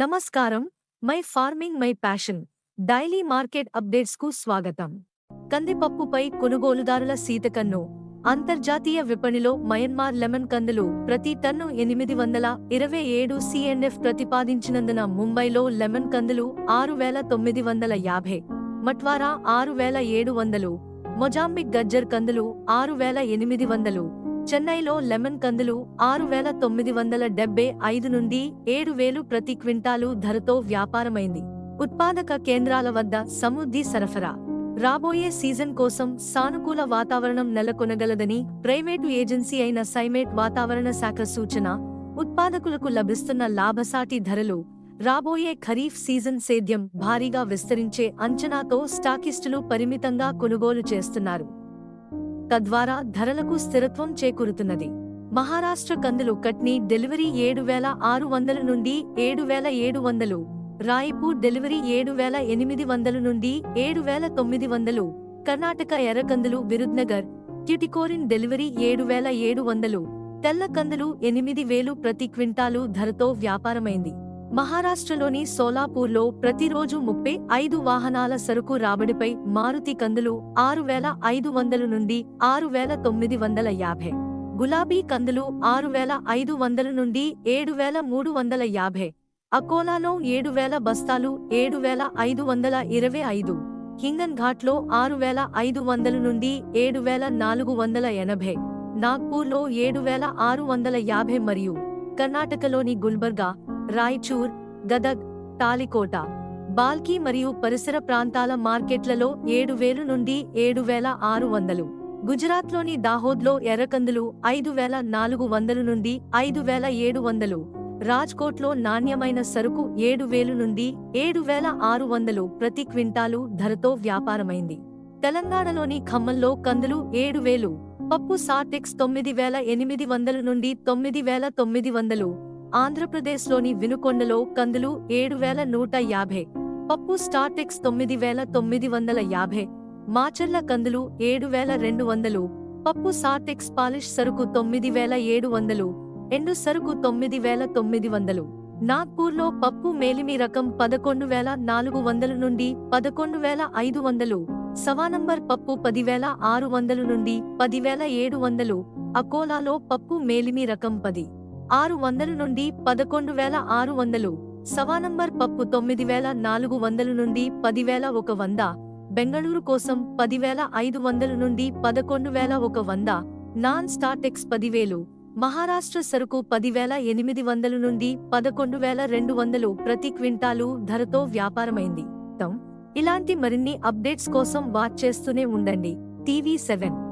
నమస్కారం. My farming my passion. Daily market అప్డేట్స్కు స్వాగతం. కందిపప్పుపై కొనుగోలుదారుల సీతకన్ను. అంతర్జాతీయ విపణిలో మయన్మార్ లెమన్ కందులు ప్రతి టన్ను ఎనిమిది వందల ఇరవై ఏడు సిఎన్ఎఫ్ ప్రతిపాదించినందున ముంబైలో లెమన్ కందులు ఆరు వేల తొమ్మిది వందల యాభై మట్వారా ఆరు వేల ఏడు వందలు మొజాంబిక్ గజ్జర్ కందులు ఆరు వేల ఎనిమిది వందలు చెన్నైలో లెమన్ కందులు ఆరు వేల తొమ్మిది వందల డెబ్బై ఐదు నుండి ఏడు వేలు ప్రతి క్వింటాలు ధరతో వ్యాపారమైంది. ఉత్పాదక కేంద్రాల వద్ద సమృద్ధి సరఫరా. రాబోయే సీజన్ కోసం సానుకూల వాతావరణం నెలకొనగలదని ప్రైవేటు ఏజెన్సీ అయిన సైమేట్ వాతావరణ శాఖ సూచన. ఉత్పాదకులకు లభిస్తున్న లాభసాటి ధరలు రాబోయే ఖరీఫ్ సీజన్ సేద్యం భారీగా విస్తరించే అంచనాతో స్టాకిస్టులు పరిమితంగా కొనుగోలు చేస్తున్నారు. తద్వారా ధరలకు స్థిరత్వం చేకూరుతున్నది. మహారాష్ట్ర కందులు కట్నీ డెలివరీ ఏడు వేల ఆరు వందల నుండి ఏడు వేల ఏడు వందలు. రాయపూర్ డెలివరీ ఏడు వేల ఎనిమిది వందల నుండి ఏడు వేల తొమ్మిది వందలు. కర్ణాటక ఎర్రకందులు విరుద్నగర్. ట్యుటికోరిన్ డెలివరీ ఏడు వేల ఏడు వందలు. తెల్ల కందులు ఎనిమిది వేలు ప్రతి క్వింటాలు ధరతో వ్యాపారమైంది. మహారాష్ట్రలోని సోలాపూర్లో ప్రతిరోజు ముప్పై ఐదు వాహనాల సరుకు రాబడిపై మారుతి కందులు ఆరు వేల ఐదు వందల నుండి ఆరు వేల తొమ్మిది వందల యాభై. గులాబీ కందులు ఆరు వేల ఐదు వందల నుండి ఏడు వేల మూడు వందల యాభై. అకోలాలో ఏడు వేల బస్తాలు ఏడు వేల ఐదు వందల ఇరవై ఐదు. హింగన్ ఘాట్లో ఆరు వేల ఐదు వందల నుండి ఏడు వేల నాలుగు వందల ఎనభై. నాగ్పూర్లో ఏడు వేల ఆరు వందల యాభై మరియు కర్ణాటకలోని గుల్బర్గా రాయచూర్ గదగ్ తాలికోట బాల్కీ మరియు పరిసర ప్రాంతాల మార్కెట్లలో ఏడు వేలు నుండి ఏడు వేల ఆరు వందలు. గుజరాత్లోని దాహోద్లో ఎర్రకందులు ఐదు వేల నాలుగు వందలు నుండి ఐదు వేల ఏడు వందలు. రాజ్కోట్లో నాణ్యమైన సరుకు ఏడు వేలు నుండి ఏడు వేల ఆరు వందలు ప్రతి క్వింటాలు ధరతో వ్యాపారమైంది. తెలంగాణలోని ఖమ్మంలో కందులు ఏడు వేలు పప్పు సాటెక్స్ తొమ్మిది వేల ఎనిమిది వందల నుండి తొమ్మిది వేల తొమ్మిది వందలు ఆంధ్రప్రదేశ్లోని వినుకొండలో కందులు ఏడు వేల నూట యాభై పప్పు స్టార్టెక్స్ తొమ్మిది వేల తొమ్మిది వందల యాభై మాచర్ల కందులు ఏడు వేల రెండు వందలు పప్పు సార్టెక్స్ పాలిష్ సరుకు తొమ్మిది వేల ఏడు వందలు ఎండు సరుకు తొమ్మిది వేల తొమ్మిది వందలు నాగ్పూర్లో పప్పు మేలిమి రకం పదకొండు వేల నాలుగు వందల నుండి పదకొండు వేల ఐదు వందలు సవానంబర్ పప్పు పదివేల ఆరు వందలు నుండి పదివేల ఏడు వందలు అకోలాలో పప్పు మేలిమి రకం పది. ఆరు వందలు నుండి పదకొండు వేల ఆరు వందలు. సవానంబర్ పప్పు తొమ్మిది వేల నాలుగు వందలు నుండి పదివేల ఒక వంద. బెంగళూరు కోసం పదివేల ఐదు వందలు నుండి పదకొండు వేల ఒక వంద. నాన్ స్టార్టెక్స్ పదివేలు. మహారాష్ట్ర సరుకు పదివేల ఎనిమిది వందల నుండి పదకొండు వేల రెండు వందలు ప్రతి క్వింటాలు ధరతో వ్యాపారమైంది. ఇలాంటి మరిన్ని అప్డేట్స్ కోసం వాచ్ చేస్తూనే ఉండండి. TV seven.